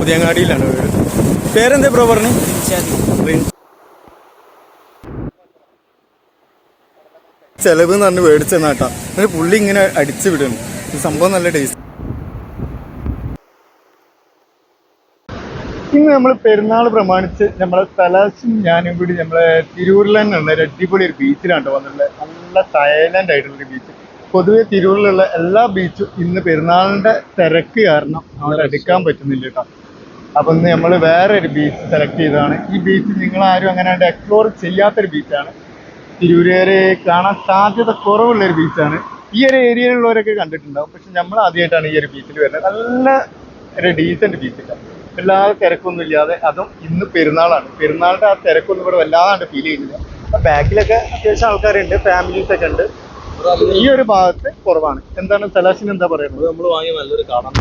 പുതിയങ്ങാടിയിലാണ് വീട്. പേരെന്താ ബ്രോ പറഞ്ഞു? ചെലവ് എന്ന് പറഞ്ഞ് മേടിച്ചെന്നാട്ടാ എന്നിട്ട് പുള്ളി ഇങ്ങനെ അടിച്ചു വിടുന്നു. ഈ സംഭവം നല്ല ടേസ്റ്റ് ഇന്ന് നമ്മൾ പെരുന്നാൾ പ്രമാണിച്ച് നമ്മളെ സലാസും ഞാനും കൂടി നമ്മളെ തിരൂരിൽ തന്നെ ഉണ്ട്. ഒരു അടിപൊളി ഒരു ബീച്ചിലാണ് ട്ടോ വന്നിട്ടുള്ളത് നല്ല സൈലന്റ് ആയിട്ടുള്ള ഒരു ബീച്ച് പൊതുവെ തിരൂരിലുള്ള എല്ലാ ബീച്ചും ഇന്ന് പെരുന്നാളിന്റെ തിരക്ക് കാരണം അവിടെ എടുക്കാൻ പറ്റുന്നില്ല കേട്ടോ. അപ്പൊ ഇന്ന് നമ്മൾ വേറെ ഒരു ബീച്ച് സെലക്ട് ചെയ്തതാണ്. ഈ ബീച്ച് നിങ്ങൾ ആരും അങ്ങനെ എക്സ്പ്ലോർ ചെയ്യാത്തൊരു ബീച്ചാണ് തിരൂരേരെ കാണാൻ സാധ്യത കുറവുള്ള ഒരു ബീച്ചാണ് ഈ ഒരു ഏരിയയിലുള്ളവരൊക്കെ കണ്ടിട്ടുണ്ടാവും. പക്ഷെ നമ്മൾ ആദ്യമായിട്ടാണ് ഈ ഒരു ബീച്ചിൽ വരുന്നത്. നല്ല ഒരു ഡീസന്റ് ബീച്ചാണ് വല്ലാതെ തിരക്കൊന്നും ഇല്ലാതെ അതും ഇന്ന് പെരുന്നാളാണ്. പെരുന്നാളിന്റെ ആ തിരക്കൊന്നും ഇവിടെ വല്ലാതെ ഫീൽ ചെയ്യുന്നില്ല. അപ്പം ബാക്കിലൊക്കെ അത്യാവശ്യം ആൾക്കാരുണ്ട് ഫാമിലീസൊക്കെ ഉണ്ട്. ഈ ഒരു ഭാഗത്ത് കുറവാണ്. എന്താണ് സലാഷിന് എന്താ പറയുന്നത്? നമ്മൾ വാങ്ങിയ നല്ലൊരു കാണാൻ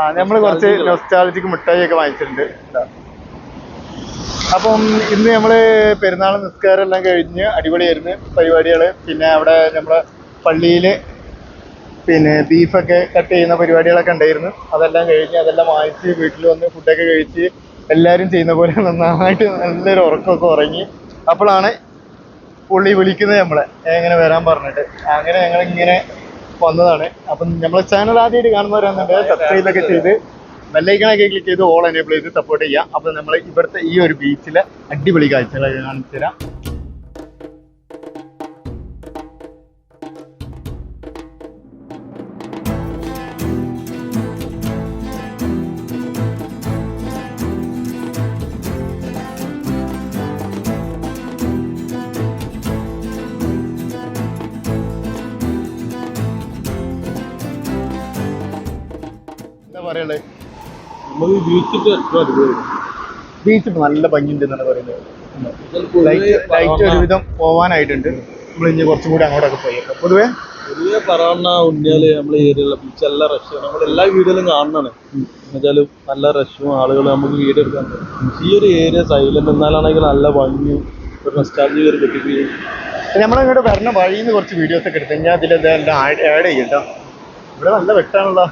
ആ നമ്മൾ കുറച്ച് നൊസ്റ്റാളജിക്ക് മിഠായി ഒക്കെ വാങ്ങിച്ചിട്ടുണ്ട്. അപ്പം ഇന്ന് നമ്മൾ പെരുന്നാൾ നിസ്കാരം എല്ലാം കഴിഞ്ഞ് അടിപൊളിയായിരുന്നു പരിപാടികൾ. പിന്നെ അവിടെ നമ്മളെ പള്ളിയിൽ പിന്നെ ബീഫൊക്കെ കട്ട് ചെയ്യുന്ന പരിപാടികളൊക്കെ ഉണ്ടായിരുന്നു. അതെല്ലാം കഴിഞ്ഞ് അതെല്ലാം വാങ്ങിച്ച് വീട്ടിൽ വന്ന് ഫുഡൊക്കെ കഴിച്ച് എല്ലാവരും ചെയ്യുന്ന പോലെ നന്നായിട്ട് നല്ലൊരു ഉറക്കമൊക്കെ ഉറങ്ങി. അപ്പോഴാണ് പുള്ളി വിളിക്കുന്നത് നമ്മളെ. എങ്ങനെ വരാൻ പറഞ്ഞിട്ട്. അങ്ങനെ ഞങ്ങൾ ഇങ്ങനെ വന്നതാണ്. അപ്പം നമ്മളെ ചാനൽ ആദ്യമായിട്ട് കാണുന്നവരാണെന്നുണ്ടെങ്കിൽ സബ്സ്ക്രൈബ് ഒക്കെ ചെയ്ത് ബെല്ലൈക്കണൊക്കെ ക്ലിക്ക് ചെയ്ത് ഓൾ എനേബിൾ ചെയ്ത് സപ്പോർട്ട് ചെയ്യാം അപ്പം നമ്മൾ ഇവിടുത്തെ ഈ ഒരു ബീച്ചിലെ അടിപൊളി കാഴ്ചകൾ കാണിച്ചു തരാം പറയുള്ളത് നമുക്ക് ബീച്ചിട്ട് ഏറ്റവും അടിപൊളി. ബീച്ച് നല്ല ഭംഗിയുണ്ട് എന്നാണ് പറയുന്നത്. ലൈറ്റ് ലൈറ്റ് ഒരുവിധം പോവാനായിട്ടുണ്ട്. നമ്മൾ ഇനി കുറച്ചും കൂടി അങ്ങോട്ടൊക്കെ പോയേക്കാം പൊതുവേ പൊതുവെ പറവണ്ണ ഉണ്ണിയാൽ നമ്മളെ ഏരിയയിലുള്ള ബീച്ച് എല്ലാ റഷ് നമ്മൾ എല്ലാ വീഡിയോയിലും കാണുന്നതാണ്. എന്നുവെച്ചാലും നല്ല റഷും ആളുകൾ നമുക്ക് വീട് എടുക്കാൻ. ഈ ഒരു ഏരിയ സൈലന്റ് എന്നാലാണെങ്കിൽ നല്ല ഭംഗിയും ഒരു നസ്റ്റാൾജി ഒരു കിട്ടിക്കുകയും നമ്മളിങ്ങോട്ട് വരണ വഴിയിൽ നിന്ന് കുറച്ച് വീഡിയോസ് ഒക്കെ എടുത്തു ഞാൻ അതിലെല്ലാം ആഡ് ചെയ്യട്ടോ. ഇവിടെ നല്ല വെട്ടാണല്ലോ.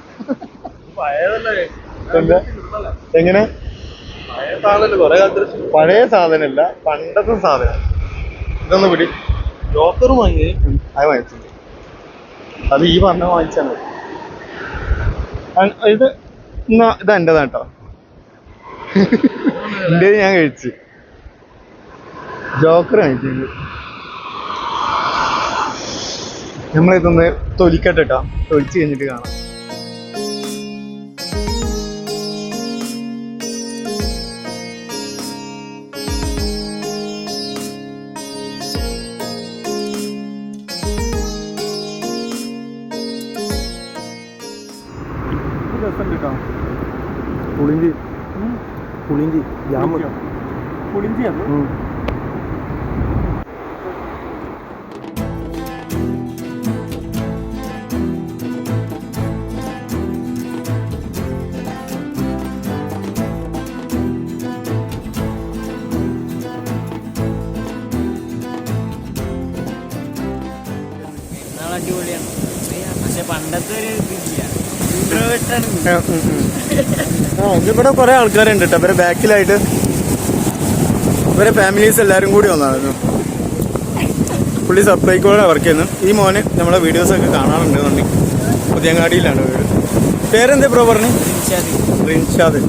എങ്ങനെ? പഴയ സാധനമല്ല പണ്ടത്തെ സാധനം. ഇതൊന്ന് പിടി. ജോക്കർ വാങ്ങി അത് വാങ്ങിച്ചിട്ടുണ്ട് അത് ഈ പറഞ്ഞ വാങ്ങിച്ചാണ് ഇത് എന്നാ ഇത് എന്റെതാ കേട്ടോ എന്റെ ഞാൻ കഴിച്ച്. ജോക്കർ വാങ്ങിച്ചിട്ടുണ്ട് നമ്മളിതൊന്ന് തൊലിക്കട്ടെ കേട്ടോ തൊലിച്ച് കഴിഞ്ഞിട്ട് കാണാം. പുളിഞ്ചി പുളിഞ്ചി ജാമ്. പുളിഞ്ചി അത്? അടിപൊളിയാണ്. പക്ഷെ പണ്ടത്തെ ഒരു ഇതില്ല ഇവിടെ കുറെ ആൾക്കാരുണ്ട് കേട്ടോ ഇവരെ ബാക്കിലായിട്ട് ഇവരെ ഫാമിലീസ് എല്ലാരും കൂടി വന്നായിരുന്നു. പുള്ളി സപ്ലൈക്കോടെ വർക്ക് ചെയ്യുന്നു. ഈ മോന് നമ്മളെ വീഡിയോസ് ഒക്കെ കാണാറുണ്ട് നന്ദി പുതിയങ്ങാടിയിലാണ് വീട്. പേരെന്താ ബ്രോ പറഞ്ഞു. റിൻഷാദ്.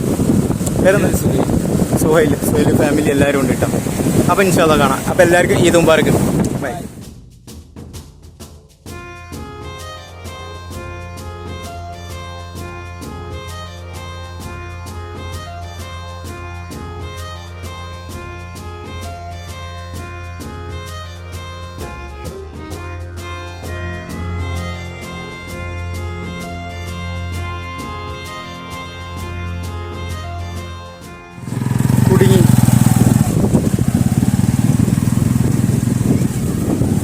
പേരെന്താ? സുഹൈൽ സുഹൈൽ ഫാമിലി എല്ലാവരും ഉണ്ട് കേട്ടോ അപ്പം ഇൻഷാദ കാണാം. അപ്പം എല്ലാവർക്കും ഈ തുമ്പാർക്ക് ബൈ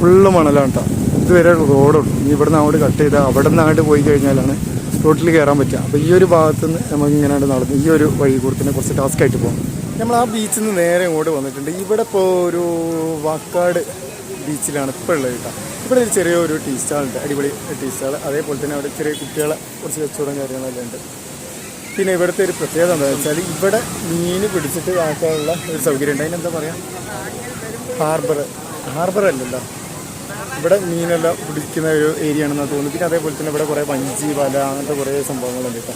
ഫുള്ള് മണലാണ് കേട്ടോ ഇതുവരെ റോഡുള്ളൂ ഇനി ഇവിടുന്ന് അങ്ങോട്ട് കട്ട് ചെയ്താൽ അവിടെ നിന്ന് അങ്ങോട്ട് പോയി കഴിഞ്ഞാലാണ് റോട്ടിൽ കയറാൻ പറ്റുക. അപ്പോൾ ഈ ഒരു ഭാഗത്ത് നിന്ന് നമുക്ക് ഇങ്ങനെ അങ്ങോട്ട് നടന്ന് ഈ ഒരു വഴി കൂടെ തന്നെ കുറച്ച് ടാസ്ക് ആയിട്ട് പോകും നമ്മൾ ആ ബീച്ചിൽ നിന്ന് നേരെ ഇങ്ങോട്ട് വന്നിട്ടുണ്ട്. ഇവിടെ ഇപ്പോൾ ഒരു വാക്കാട് ബീച്ചിലാണ് ഇപ്പോൾ ഉള്ളത് കേട്ടോ ഇവിടെ ഒരു ചെറിയൊരു ടീ സ്റ്റാളുണ്ട് അടിപൊളി ടീ സ്റ്റാൾ അതേപോലെ തന്നെ അവിടെ ചെറിയ കുട്ടികളെ കുറച്ച് കച്ചവടം കാര്യങ്ങളെല്ലാം ഉണ്ട്. പിന്നെ ഇവിടുത്തെ ഒരു പ്രത്യേകത എന്താണെന്ന് വെച്ചാൽ ഇവിടെ മീൻ പിടിച്ചിട്ട് ആക്കാനുള്ള ഒരു സൗകര്യം ഉണ്ട്. അതിനെന്താ പറയുക ഹാർബർ ഹാർബർ അല്ലല്ലോ. ഇവിടെ മീനെല്ലാം പിടിക്കുന്ന ഒരു ഏരിയ ആണെന്നാണ് തോന്നുന്നു പിന്നെ അതേപോലെ തന്നെ ഇവിടെ കുറേ വഞ്ചി വല അങ്ങനത്തെ കുറേ സംഭവങ്ങളുണ്ട് കേട്ടോ.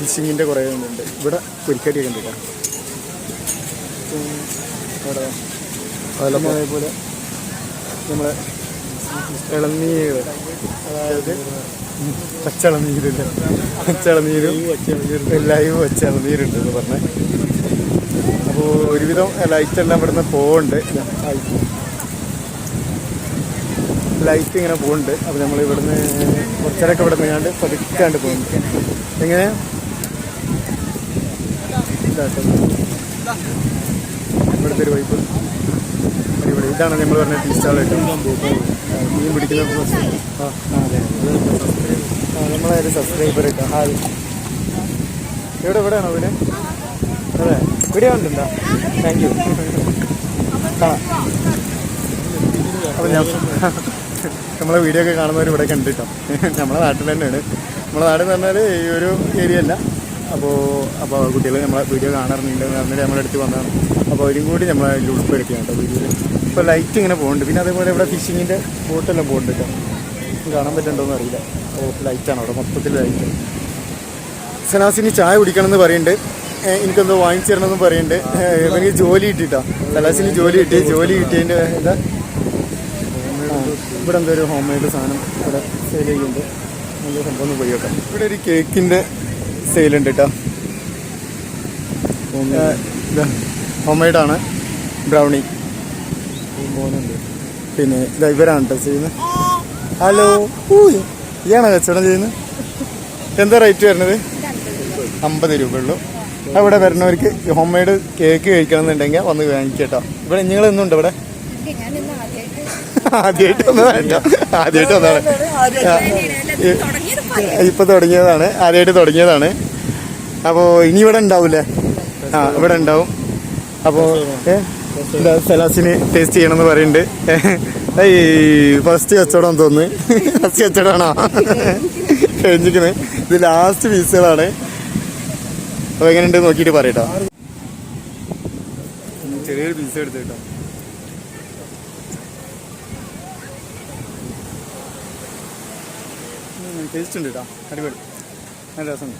ഫിഷിങ്ങിന്റെ കുറേ ഉണ്ട് ഇവിടെ പൊരിക്കടിയൊക്കെ ഉണ്ട് കേട്ടോ. അതേപോലെ നമ്മളെ ഇളനീര്. അതായത് പച്ചളനീരില്ല പച്ചളനീരും. ലൈവ് പച്ചളനീരുണ്ട് എന്ന് പറഞ്ഞ. അപ്പോൾ ഒരുവിധം ലൈറ്റ് എല്ലാം ഇവിടുന്ന് പോകുന്നുണ്ട് ലൈറ്റ് ഇങ്ങനെ പോകുന്നുണ്ട് അപ്പോൾ നമ്മൾ ഇവിടുന്ന് കുറച്ചേരൊക്കെ ഇവിടെ നിന്നാണ്ട് പതുക്കാണ്ട് പോകുന്നു എങ്ങനെ. ഇവിടുത്തെ ഒരു വൈപ്പ് ഇവിടെ ഇതാണ് നമ്മൾ പറഞ്ഞ ടീ സ്റ്റാൾ മീൻ പിടിക്കുന്ന. ആ അതെ നമ്മളെ ഒരു സബ്സ്ക്രൈബർ ഹായ് ഇവിടെ എവിടെയാണോ പിന്നെ അതെ. ഇവിടെ ഉണ്ടല്ലോ താങ്ക് യു ഞാൻ നമ്മളെ വീഡിയോ ഒക്കെ കാണുന്നവർ ഇവിടെ കണ്ടിട്ടോ. നമ്മളെ നാട്ടിൽ തന്നെയാണ്. നമ്മളെ നാട് എന്ന് പറഞ്ഞാൽ ഈ ഒരു ഏരിയ അല്ല. അപ്പോൾ അപ്പോൾ കുട്ടികൾ നമ്മളെ വീഡിയോ കാണാറുണ്ട് പറഞ്ഞിട്ട് നമ്മളെ അടുത്ത് വന്നതാണ്. അപ്പോൾ അവരും കൂടി നമ്മളെ ഉൾപ്പെടുത്തിയാണ് കേട്ടോ വീഡിയോയിൽ ഇപ്പോൾ ലൈറ്റ് ഇങ്ങനെ പോകുന്നുണ്ട് പിന്നെ അതേപോലെ ഇവിടെ ഫിഷിങ്ങിന്റെ ബോട്ടെല്ലാം പോകുന്നുണ്ട് കേട്ടോ. കാണാൻ പറ്റുന്നുണ്ടോയെന്ന് അറിയില്ല. ഓ ലൈറ്റാണ് അവിടെ. മൊത്തത്തിൽ ലൈറ്റ് സനാസിന് ചായ കുടിക്കണം എന്ന് പറയുന്നുണ്ട് എനിക്കൊന്ന് വാങ്ങിച്ചു തരണമെന്ന് പറയുന്നുണ്ട്. ഏഹ് ജോലി കിട്ടിയിട്ടാ. സലാസിന് ജോലി കിട്ടി. ജോലി കിട്ടിയതിന്റെ എന്താ? ഇവിടെ എന്തോ ഒരു ഹോം മെയ്ഡ് സാധനം ഇവിടെ സെയിൽ ചെയ്യുന്നുണ്ട്. നല്ല സംഭവം ഒന്ന് പോയി നോക്കാം. ഇവിടെ ഒരു കേക്കിന്റെ സെയിലുണ്ട് കേട്ടോ ഹോം മെയ്ഡാണ് ബ്രൗണി പിന്നെ ഇതാ ഇവരാണ് കേട്ടോ ചെയ്യുന്നത് ഹലോ ഇയാണോ കച്ചവടം ചെയ്യുന്നത് എന്താ റേറ്റ് വരുന്നത്? അമ്പത് രൂപയുള്ളൂ ഇവിടെ അവിടെ വരുന്നവർക്ക് ഹോം മെയ്ഡ് കേക്ക് കഴിക്കണം എന്നുണ്ടെങ്കിൽ വന്ന് വാങ്ങിക്കട്ടോ ഇവിടെ നിങ്ങൾ എന്നുണ്ട് ഇവിടെ ഞാനിന്ന് ആദ്യമായിട്ട് ആദ്യമായിട്ട് വന്നതാണ് ആദ്യമായിട്ട് വന്നതാണ്. ഇപ്പൊ തുടങ്ങിയതാണ്. ആദ്യമായിട്ട് തുടങ്ങിയതാണ്. അപ്പോൾ ഇനി ഇവിടെ ഉണ്ടാവില്ലേ ആ ഇവിടെ ഉണ്ടാവും. അപ്പോൾ സലാസിന് ടേസ്റ്റ് ചെയ്യണമെന്ന് പറയുന്നുണ്ട്. ഈ ഫസ്റ്റ് കച്ചവടം തോന്നുന്നു. ഫസ്റ്റ് കച്ചവടമാണോ? കഴിഞ്ഞിരിക്കുന്നത് ഇത് ലാസ്റ്റ് പീസുകളാണ് അപ്പോൾ എങ്ങനെയുണ്ട് നോക്കിയിട്ട് പറയട്ടോ ചെറിയൊരു പീസ് എടുത്ത് കേട്ടോ. ടേസ്റ്റ് ഉണ്ട് കേട്ടോ അടിപൊളി. നല്ല രസമുണ്ട്.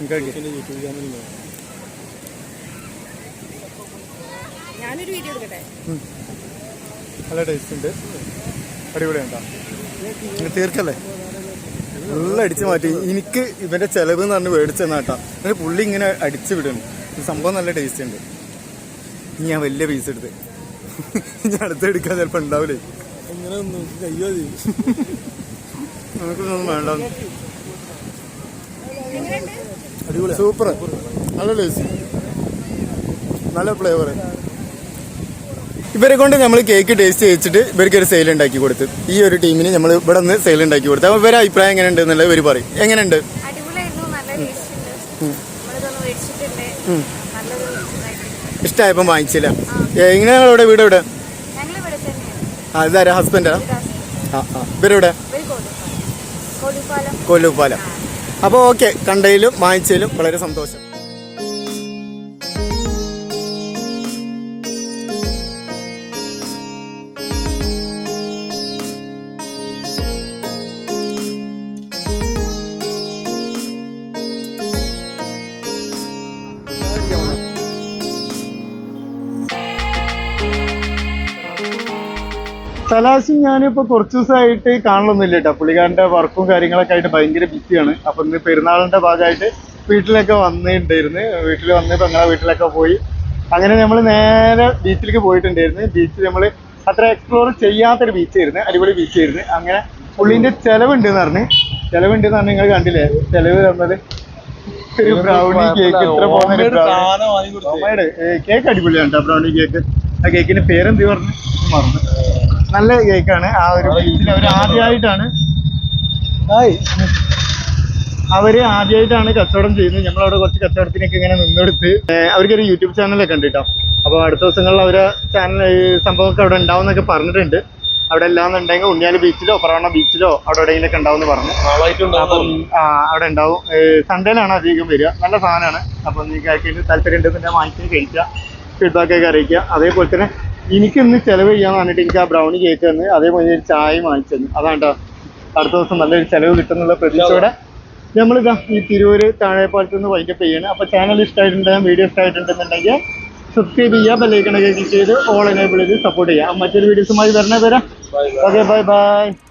യൂട്യൂബ് ചാനലിൽ ഞാനൊരു വീഡിയോ എടുക്കട്ടെ? നല്ല ടേസ്റ്റ് ഉണ്ട്. അടിപൊളിയാണ് കേട്ടോ ഇനി തീർക്കല്ലേ? നല്ല അടിച്ചു മാറ്റി. എനിക്ക് ഇവന്റെ ചെലവ് എന്ന് പറഞ്ഞ് മേടിച്ചെന്നാ കേട്ടോ എന്നിട്ട് പുള്ളി ഇങ്ങനെ അടിച്ചു വിടുന്നു. ഈ സംഭവം നല്ല ടേസ്റ്റ് ഉണ്ട്. ഇനി ഞാൻ വലിയ പീസ് എടുത്ത്. ഇനി അടുത്ത് എടുക്കാൻ ചിലപ്പോൾ ഉണ്ടാവില്ലേ കയ്യോ നമുക്കൊന്നും വേണ്ട അടിപൊളി സൂപ്പർ നല്ല ടേസ്റ്റ് നല്ല ഫ്ലേവർ ഇവരെ കൊണ്ട് നമ്മൾ കേക്ക് ടേസ്റ്റ് ചെയ്യിച്ചിട്ട് ഇവർക്ക് ഒരു സെയിൽ ഉണ്ടാക്കി കൊടുത്തു. ഈ ഒരു ടീമിന് നമ്മൾ ഇവിടെ നിന്ന് സെയിൽ ഉണ്ടാക്കി കൊടുത്തു. അപ്പോൾ ഇവരെ അഭിപ്രായം എങ്ങനെ എങ്ങനെയുണ്ട്? എന്നുള്ളത് ഇവർ പറയും എങ്ങനെയുണ്ട് ഉണ്ട്. ഇഷ്ടമായപ്പം വാങ്ങിച്ചില്ല. എങ്ങനെ ഞങ്ങളുടെ വീട് ഇവിടെ ഇവിടെ തന്നെയാണ് ആ ഇതാരാ? ഹസ്ബൻഡാ ആ? ആ ഇവരിവിടെ? കൊല്ലൂപ്പാലം അപ്പോൾ ഓക്കെ കണ്ടതിലും വാങ്ങിച്ചതിലും വളരെ സന്തോഷം. സലാശി ഞാനിപ്പോ കുറച്ച് ദിവസമായിട്ട് കാണലൊന്നുമില്ല കേട്ടോ പുള്ളിക്കാരന്റെ വർക്കും കാര്യങ്ങളൊക്കെ ആയിട്ട് ഭയങ്കര ബിസിയാണ്. അപ്പൊ ഇന്ന് പെരുന്നാളിന്റെ ഭാഗമായിട്ട് വീട്ടിലൊക്കെ വന്നിട്ടുണ്ടായിരുന്നു. വീട്ടിൽ വന്ന് പെങ്ങളെ വീട്ടിലൊക്കെ പോയി. അങ്ങനെ നമ്മൾ നേരെ ബീച്ചിലേക്ക് പോയിട്ടുണ്ടായിരുന്നു. ബീച്ച് നമ്മൾ അത്ര എക്സ്പ്ലോർ ചെയ്യാത്തൊരു ബീച്ചായിരുന്നു. അടിപൊളി ബീച്ചായിരുന്നു. അങ്ങനെ പുള്ളിന്റെ ചെലവുണ്ട് എന്ന് പറഞ്ഞ് ചെലവുണ്ട് എന്ന് പറഞ്ഞ് നിങ്ങൾ കണ്ടില്ലേ? ചെലവ് തന്നത് ഒരു ബ്രൗണി കേക്ക് ഇത്ര പോകുന്ന കേക്ക് അടിപൊളിയാണ് കേട്ടോ ബ്രൗണി കേക്ക് ആ കേക്കിന്റെ പേരെന്ത് പറഞ്ഞു? മറന്നു. നല്ല കേക്കാണ്. ആ ഒരു അവർ അവർ ആദ്യമായിട്ടാണ് ഹായ്. അവർ ആദ്യമായിട്ടാണ് കച്ചവടം ചെയ്യുന്നത്. നമ്മളവിടെ കുറച്ച് കച്ചവടത്തിനൊക്കെ ഇങ്ങനെ നിന്നെടുത്ത് അവർക്കൊരു യൂട്യൂബ് ചാനലൊക്കെ ഉണ്ട് കേട്ടോ. അപ്പോൾ അടുത്ത ദിവസങ്ങളിൽ അവരെ ചാനൽ സംഭവമൊക്കെ അവിടെ ഉണ്ടാവും എന്നൊക്കെ പറഞ്ഞിട്ടുണ്ട്. അവിടെ എല്ലാം ഉണ്ടെങ്കിൽ ഉണ്ണിയാൽ ബീച്ചിലോ പറവണ്ണ ബീച്ചിലോ അവിടെ എവിടെയെങ്കിലൊക്കെ ഉണ്ടാവും എന്ന് പറഞ്ഞു അവിടെ ഉണ്ടാവും. സൺഡേയിലാണ് അധികം വരിക. നല്ല സാധനമാണ്. അപ്പം നിങ്ങൾക്ക് ആക്കിയിട്ട് താല്പര്യം ഉണ്ടെങ്കിൽ വാങ്ങിച്ചു കഴിക്കുക. ഫീഡ്ബാക്ക് ഒക്കെ അറിയിക്കുക. അതേപോലെ തന്നെ എനിക്ക് ഇന്ന് ചെലവ് ചെയ്യാന്ന് പറഞ്ഞിട്ട് എനിക്ക് ആ ബ്രൗണി കേക്ക് തന്ന് അതേപോലെ ഒരു ചായയും വാങ്ങിച്ചു തന്നു. അതാണ് കേട്ടോ അടുത്ത ദിവസം നല്ലൊരു ചെലവ് കിട്ടുന്നുള്ള പ്രതീക്ഷയോടെ നമ്മളിതാ ഈ തിരൂര് താഴെപ്പാലത്ത് നിന്ന് വൈൻഡപ്പ് ചെയ്യണം. അപ്പോൾ ചാനൽ ഇഷ്ടമായിട്ടുണ്ടെങ്കിൽ വീഡിയോ ഇഷ്ടമായിട്ടുണ്ടെന്നുണ്ടെങ്കിൽ സബ്സ്ക്രൈബ് ചെയ്യുക ബെല്ലൈക്കണൊക്കെ ക്ലിക്ക് ചെയ്ത് ഓൾ എനേബിൾ ചെയ്ത് സപ്പോർട്ട് ചെയ്യുക. മറ്റൊരു വീഡിയോസുമായി വരണേ വരാം ഓക്കെ ബൈ ബൈ